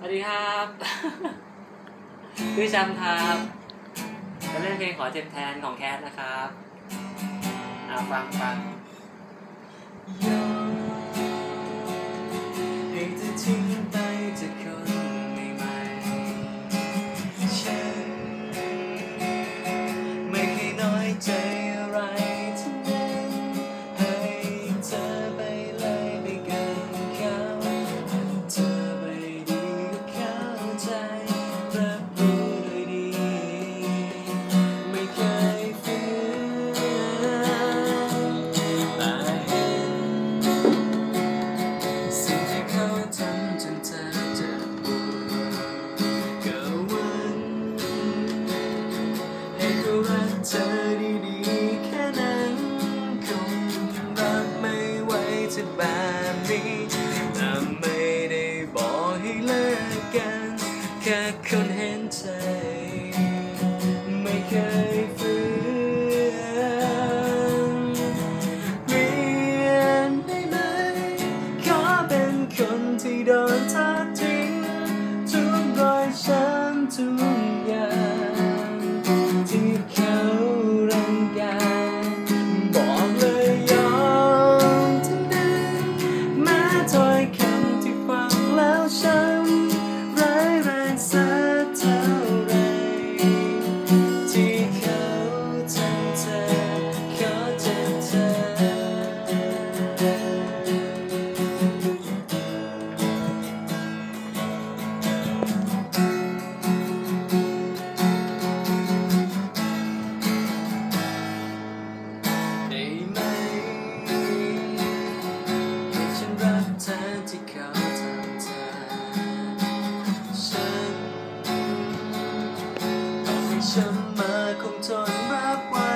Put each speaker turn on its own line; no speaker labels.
สวัสดีครับคือจำครับจะเล่นเพลงขอเจ็บแทนของแคสนะครับ อ่าฟังฟัง
กันแค่คน ฉันมาคงทนรับไว้